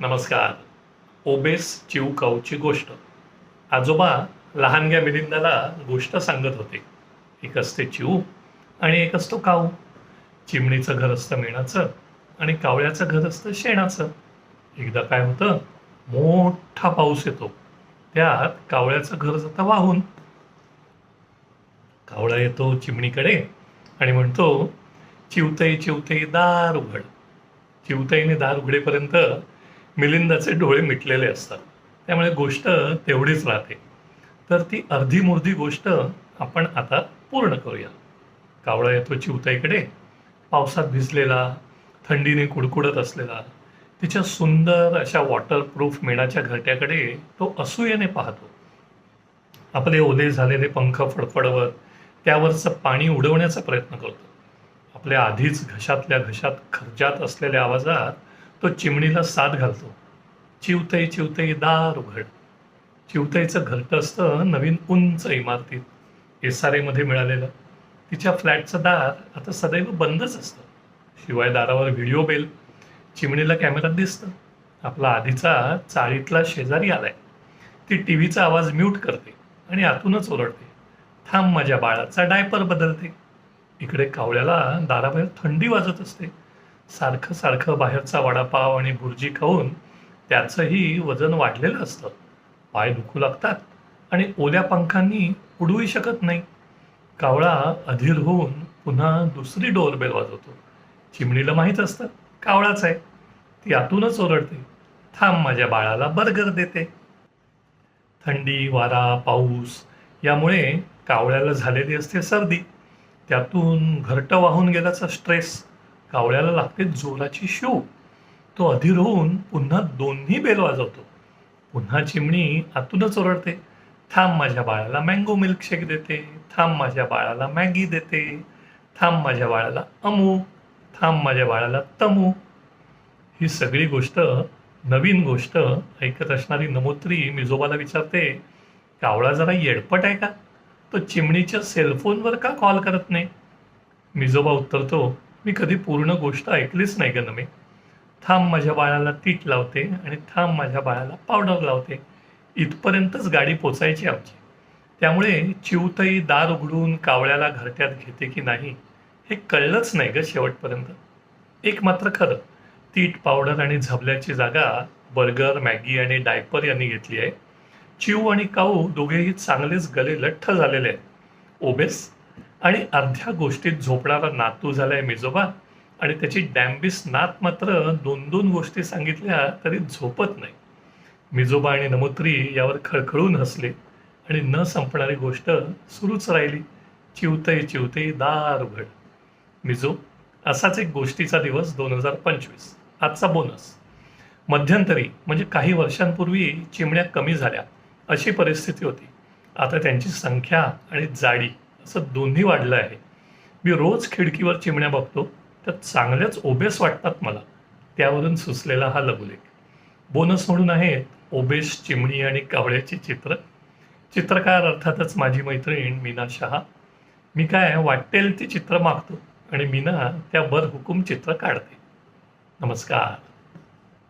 नमस्कार. ओबेस चिवकाऊची गोष्ट. आजोबा लहानग्या मिलिंदाला गोष्ट सांगत होते. एक असते चिव आणि एक असतो काऊ. चिमणीचं घर असतं मेणाचं आणि कावळ्याचं घर असतं शेणाचं. एकदा काय होतं? मोठा पाऊस येतो. त्यात कावळ्याचं घर जातं वाहून. कावळा येतो चिमणीकडे आणि म्हणतो चिवतई चिवतई दार उघड. चिवतईने दार उघडेपर्यंत मिलिंदाचे डोळे मिटलेले असतात. त्यामुळे गोष्ट तेवढीच राहते. तर ती अर्धी मुर्धी गोष्ट आपण आता पूर्ण करूया. कावळा येतो चिवताईकडे. पावसात भिजलेला थंडीने कुडकुडत असलेला तिच्या सुंदर अशा वॉटरप्रूफ मेणाच्या घरट्याकडे तो असूयेने पाहतो. आपले ओले झालेले पंख फडफडवत त्यावरचं पाणी उडवण्याचा प्रयत्न करतो. आपल्या आधीच घशातल्या घशात खर्जात असलेल्या आवाजात तो चिमणीला साथ घालतो. चिवतई चिवतई दार उघड चिवतईचं घरटं असतं नवीन उंच इमारतीत. एस आर एमध्ये मिळालेलं. तिच्या फ्लॅटचं दार आता सदैव बंदच असतं. शिवाय दारावर व्हिडिओ बेल. चिमणीला कॅमेरात दिसतं. आपला आधीचा चाळीतला शेजारी आलाय. ती टी व्हीचा आवाज म्यूट करते आणि आतूनच ओरडते. थांब माझ्या बाळाचा डायपर बदलते. इकडे कावळ्याला दाराबाहेर थंडी वाजत असते. सारखं सारखं बाहेरचा वडापाव आणि भुर्जी खाऊन त्याचंही वजन वाढलेलं असतं. पाय दुखू लागतात आणि ओल्या पंखांनी उडूही शकत नाही. कावळा अधीर होऊन पुन्हा दुसरी डोरबेल वाजवतो चिमणीला माहीत असतं कावळाच आहे. ती आतूनच ओरडते. थांब माझ्या बाळाला बर्गर देते. थंडी वारा पाऊस यामुळे कावळ्याला झालेली असते सर्दी. त्यातून घरटं वाहून गेल्याचा स्ट्रेस कावळ्याला लागते जोराची शो. तो अधीर होऊन पुन्हा दोन्ही बेल वाजवतो पुन्हा चिमणी आतूनच ओरडते. थांब माझ्या बाळाला मँगो मिल्कशेक देते. थांब माझ्या बाळाला मॅगी देते. थांब माझ्या बाळाला अमू. थांब माझ्या बाळाला तमू. ही सगळी गोष्ट नवीन गोष्ट ऐकत असणारी नमोत्री मिजोबाला विचारते कावळा जरा येडपट आहे का? तो चिमणीच्या सेलफोनवर का कॉल करत नाही? मिजोबा उत्तरतो मी कधी पूर्ण गोष्ट ऐकलीच नाही ग मी थांब माझ्या बाळाला तीट लावते आणि थांब माझ्या बाळाला पावडर लावते. इथपर्यंतच गाडी पोचायची आमची. त्यामुळे चिवतई दार उघडून कावळ्याला घरट्यात घेते की नाही हे कळलंच नाही ग शेवटपर्यंत. एक मात्र खरं तीट पावडर आणि झबल्याची जागा बर्गर मॅगी आणि डायपर यांनी घेतली आहे. चिव आणि काऊ दोघेही चांगलेच गले लठ्ठ झालेले आहेत. ओबेस आणि अर्ध्या गोष्टीत झोपणारा नातू झालाय मिजोबा. आणि त्याची डॅम्बिस नात मात्र दोन दोन गोष्टी सांगितल्या तरी झोपत नाही. मिजोबा आणि नमोत्री यावर खळखळून हसले. आणि न संपणारी गोष्ट सुरूच राहिली. चिवतई चिवतई दार उघड मिजो असाच एक गोष्टीचा दिवस दोन हजार पंचवीस. आजचा बोनस. मध्यंतरी म्हणजे काही वर्षांपूर्वी चिमण्या कमी झाल्या अशी परिस्थिती होती. आता त्यांची संख्या आणि जाडी असं दोन्ही वाढलं आहे. मी रोज खिडकीवर चिमण्या बघतो त्या चांगल्याच ओबेस वाटतात मला. त्यावरून सुचलेला हा लघुलेख बोनस म्हणून आहेत ओबेस चिमणी आणि कावळ्याची चित्र. चित्रकार अर्थातच माझी मैत्रीण मीना शहा. मी काय वाटेल ती चित्र मागतो आणि मीना त्या बर हुकूम चित्र काढते. नमस्कार.